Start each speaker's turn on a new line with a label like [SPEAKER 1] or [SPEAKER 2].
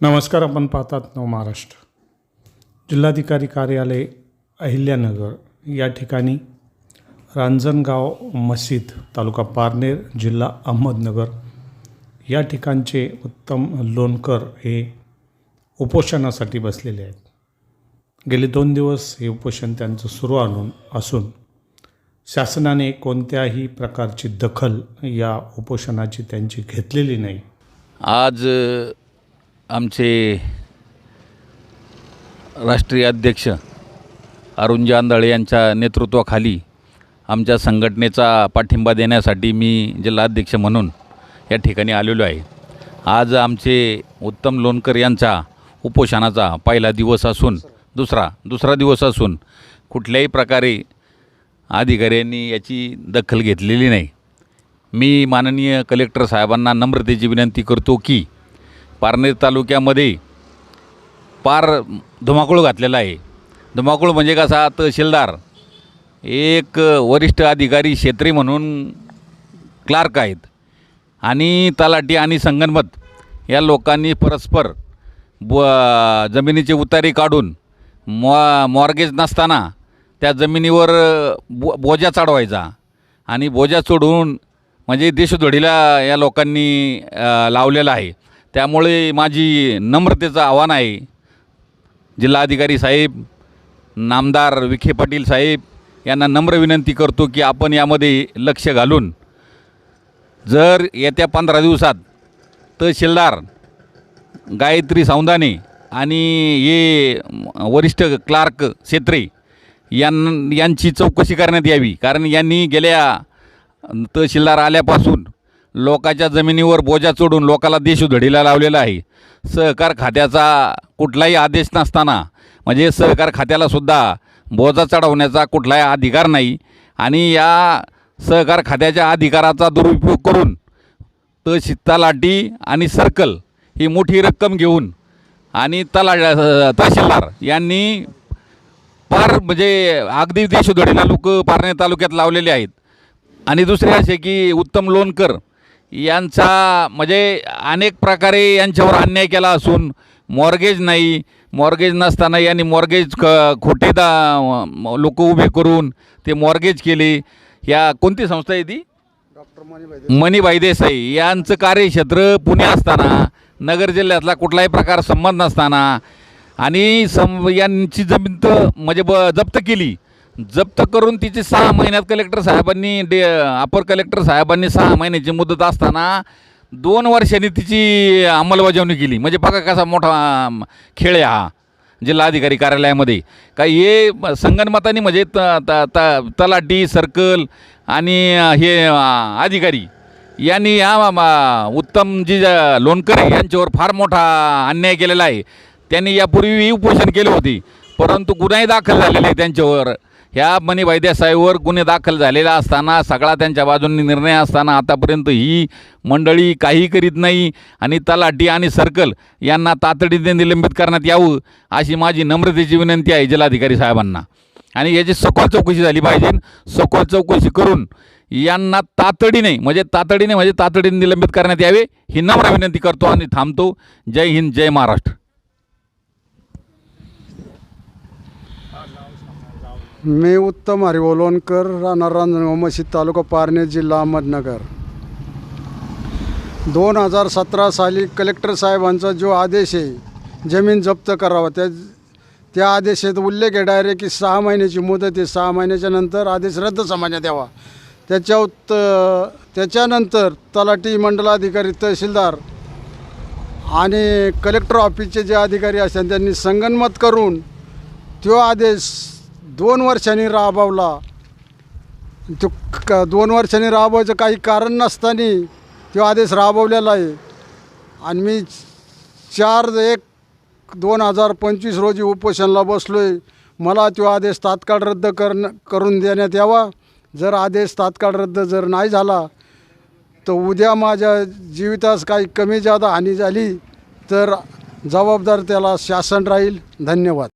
[SPEAKER 1] नमस्कार आपण पाहतात नव महाराष्ट्र. जिल्हाधिकारी कार्यालय अहिल्यानगर या ठिकाणी रांजणगाव मस्जिद तालुका पारनेर जिल्हा अहमदनगर या ठिकाणचे उत्तम लोणकर हे उपोषणासाठी बसलेले आहेत. गेले दोन दिवस हे उपोषण त्यांचं सुरू आणून असून शासनाने कोणत्याही प्रकारची दखल या उपोषणाची त्यांची घेतलेली नाही.
[SPEAKER 2] आज आमचे राष्ट्रीय अध्यक्ष अरुण जांदळे यांच्या नेतृत्वाखाली आमच्या संघटनेचा पाठिंबा देण्यासाठी मी जिल्हाध्यक्ष म्हणून या ठिकाणी आलेलो आहे. आज आमचे उत्तम लोणकर यांचा उपोषणाचा पहिला दिवस असून दुसरा दुसरा दिवस असून कुठल्याही प्रकारे अधिकाऱ्यांनी याची दखल घेतलेली नाही. मी माननीय कलेक्टर साहेबांना नम्रतेची विनंती करतो की पारनेर तालुक्यामध्ये पार धुमाकूळ घातलेला आहे. धुमाकूळ म्हणजे कसा तहसीलदार? एक वरिष्ठ अधिकारी क्षेत्री म्हणून क्लार्क आहेत. आणि तलाठी आणि संगनमत या लोकांनी परस्पर ब जमिनीचे उतारी काढून मॉ मॉर्गेज नसताना त्या जमिनीवर बो बोजा चढवायचा. आणि बोजा चढून म्हणजे देशोधडीला या लोकांनी लावलेला आहे. त्यामुळे माझी नम्रतेचं आव्हान आहे. जिल्हाधिकारी साहेब नामदार विखे पाटील साहेब यांना नम्र विनंती करतो की आपण यामध्ये लक्ष घालून जर येत्या पंधरा दिवसात तहसीलदार गायत्री सावंदाने आणि हे वरिष्ठ क्लार्क क्षेत्रे यां यांची चौकशी करण्यात यावी. कारण यांनी गेल्या तहसीलदार आल्यापासून लोकाच्या जमिनीवर बोजा चढून लोकाला देशोधडीला लावलेला आहे. सहकार खात्याचा कुठलाही आदेश नसताना म्हणजे सहकार खात्यालासुद्धा बोजा चढवण्याचा कुठलाही अधिकार नाही आणि या सहकार खात्याच्या अधिकाराचा दुरुपयोग करून तशी तलाठी आणि सर्कल ही मोठी रक्कम घेऊन आणि तला तहसीलदार यांनी फार म्हणजे अगदी देशोधडीला लोक पारणे तालुक्यात लावलेले आहेत. आणि दुसरे असे की उत्तम लोणकर यांचा म्हणजे अनेक प्रकारे यांच्यावर अन्याय केला असून मॉर्गेज नाही मॉर्गेज नसताना यांनी मॉर्गेज क खोटे दा लोक उभे करून ते मॉर्गेज केले. या कोणती संस्था आहे ती? मणिबाई देसाई. यांचं कार्यक्षेत्र पुणे असताना नगर जिल्ह्यातला कुठलाही प्रकार संबंध नसताना आणि सम यांची जमीन तर म्हणजे ब जप्त केली. जप्त करून तिची सहा महिन्यात कलेक्टर साहेबांनी डे अपर कलेक्टर साहेबांनी सहा महिन्याची मुदत असताना दोन वर्षांनी तिची अंमलबजावणी केली. म्हणजे बघा कसा मोठा खेळ आहे हा जिल्हाधिकारी कार्यालयामध्ये. का हे संगणमतानी म्हणजे त त त तलाठी सर्कल आणि हे अधिकारी यांनी या उत्तमजी उत्तम जी लोणकर यांच्यावर फार मोठा अन्याय केलेला आहे. त्यांनी यापूर्वी उपोषण केले होते परंतु गुन्हाही दाखल झालेले आहे त्यांच्यावर. ह्या मनी वैद्यसाहेबवर गुन्हे दाखल झालेला असताना सगळा त्यांच्या बाजूंनी निर्णय असताना आतापर्यंत ही मंडळी काही करीत नाही आणि तलाठी आणि सर्कल यांना तातडीने निलंबित करण्यात यावं अशी माझी नम्रतेची विनंती आहे जिल्हाधिकारी साहेबांना. आणि याची सखोल चौकशी झाली पाहिजे. सखोल चौकशी करून यांना तातडीने म्हणजे तातडीने म्हणजे तातडीने निलंबित करण्यात यावे ही नम्र विनंती करतो आणि थांबतो. जय हिंद जय महाराष्ट्र.
[SPEAKER 3] मी उत्तम हरिवलोणकर राहणार रांजणगाव मशीद तालुका पारणे जिल्हा अहमदनगर. दोन हजार सतरा साली कलेक्टर साहेबांचा जो आदेश आहे जमीन जप्त करावा त्या त्या आदेशात उल्लेख आहे डायरेक्ट की सहा महिन्याची मुदत आहे सहा महिन्याच्या नंतर आदेश रद्द समाजात यावा. त्याच्या उत्त त्याच्यानंतर तलाठी मंडलाधिकारी तहसीलदार आणि कलेक्टर ऑफिसचे जे अधिकारी असतात त्यांनी संगनमत करून तो आदेश दोन वर्षांनी राबवला. तो क दोन वर्षांनी राबवायचं काही कारण नसताना तो आदेश राबवलेला आहे. आणि मी चार एक दोन हजार पंचवीस रोजी उपोषणाला बसलो आहे मला तो आदेश तात्काळ रद्द करण करून देण्यात यावा. जर आदेश तात्काळ रद्द जर नाही झाला तर उद्या माझ्या जीवितास काही कमी जादा हानी झाली तर जबाबदार त्याला शासन राहील. धन्यवाद.